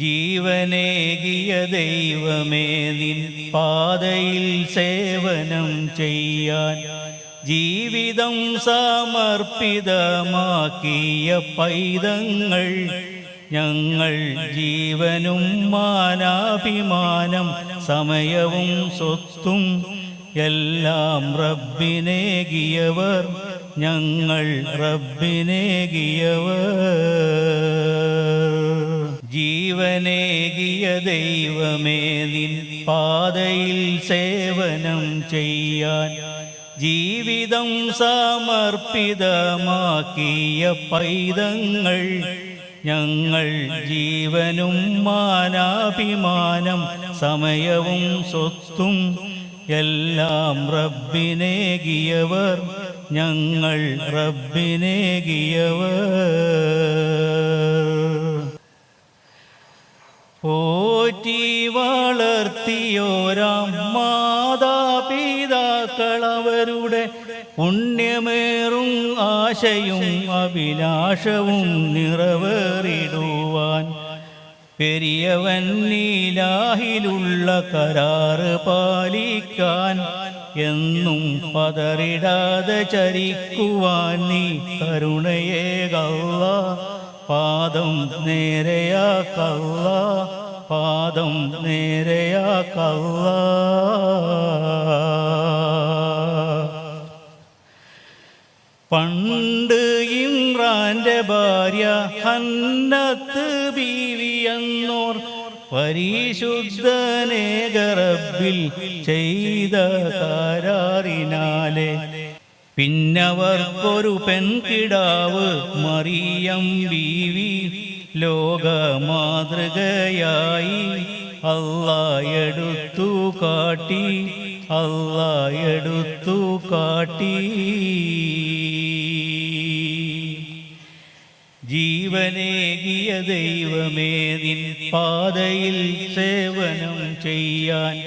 ജീവനേകിയ ദൈവമേ നിൻ പാതയിൽ സേവനം ചെയ്യാൻ ജീവിതം സമർപ്പിതമാക്കിയ പൈതങ്ങൾ ഞങ്ങൾ ജീവനും മാനാഭിമാനം സമയവും സ്വത്തും എല്ലാം റബ്ബിനേകിയവർ ഞങ്ങൾ റബ്ബിനേകിയവർ. ജീവനേകിയ ദൈവമേ നിൻ പാതയിൽ സേവനം ചെയ്യാൻ ജീവിതം സമർപ്പിതമാക്കിയ പൈതങ്ങൾ ഞങ്ങൾ ജീവനും മാനാഭിമാനം സമയവും സ്വത്തും എല്ലാം റബ്ബിനേകിയവർ ഞങ്ങൾ റബ്ബിനേകിയവർ. വളർത്തിയോരാം മാതാപിതാക്കളവരുടെ പുണ്യമേറും ആശയും അഭിലാഷവും നിറവേറിടുവാൻ. പെരിയവൻ നീലാഹിലുള്ള കരാറ് പാലിക്കാൻ എന്നും പതറിടാതെ ചരിക്കുവാൻ നീ കരുണയേകല്ല. പാദം നേരെയാക്കല്ല. പാദം നേരെയാക്കല്ല പണ്ട് ഇമ്രാന്റെ ഭാര്യ ഹന്നത്ത് ബീവിയെന്നോർ പരിശുദ്ധനേകറബിൽ ചെയ്ത കരാറിനാലെ പിന്നവർക്കൊരു പെൺകിടാവ് മറിയം ബീവി ലോക മാതൃകയായി കാട്ടി അള്ളായെടുത്തു കാട്ടി. ജീവനേകിയ ദൈവമേ നിൻ പാതയിൽ സേവനം ചെയ്യാൻ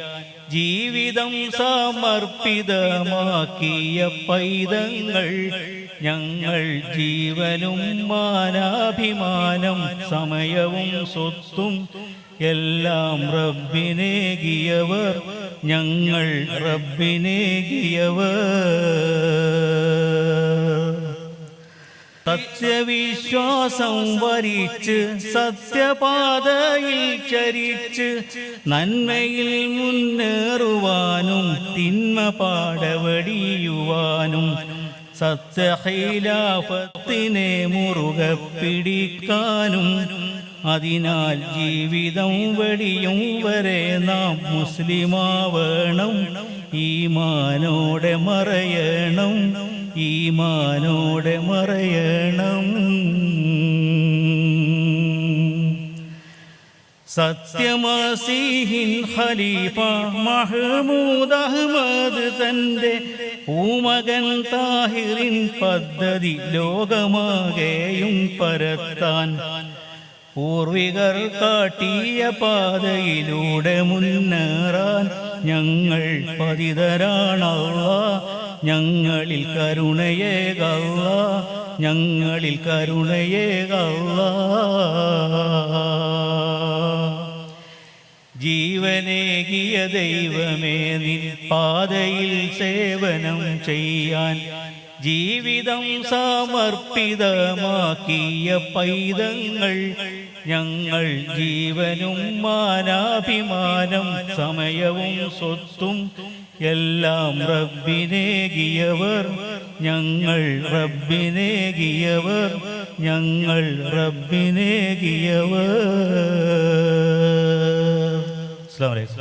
ജീവിതം സമർപ്പിതമാക്കിയ പൈതങ്ങൾ ഞങ്ങൾ ജീവനും മാനാഭിമാനം സമയവും സ്വത്തും എല്ലാം റബ്ബിനേകിയവർ ഞങ്ങൾ റബ്ബിനേകിയവർ. സത്യവിശ്വാസം വരിച്ച് സത്യപാതയിൽ ചരിച്ച് നന്മയിൽ മുന്നേറുവാനും തിന്മ പാടവടിയുവാനും സത്യഹൈലാപത്തിനെ മുറുകെ പിടിക്കാനും അതിനാൽ ജീവിതം വെടിയും വരെ നാം മുസ്ലിമാവേണം. ഈമാനോടെ മറയണം. ഈമാനോടെ മറയണം. സത്യമസീഹിൻ ഖലീഫ മഹ്മൂദ് അഹ്മദ് തന്റെ പൂമകൻ താഹിറിൻ പദ്ധതി ലോകമാകെയും പരത്താൻ പൂർവികർ കാട്ടിയ പാതയിലൂടെ മുന്നേറാൻ ഞങ്ങൾ പതിതരാണല്ല ഞങ്ങളിൽ കരുണയേകല്ല ഞങ്ങളിൽ കരുണയേകല്ല ജീവനേകിയ ദൈവമേ നിൻ പാതയിൽ സേവനം ചെയ്യാൻ ജീവിതം സമർപ്പിതമാക്കിയ പൈതങ്ങൾ ഞങ്ങൾ ജീവനും മാനാഭിമാനം സമയവും സ്വത്തും എല്ലാം റബ്ബിനേകിയവർ ഞങ്ങൾ റബ്ബിനേകിയവർ ഞങ്ങൾ റബ്ബിനേകിയവർ. flores.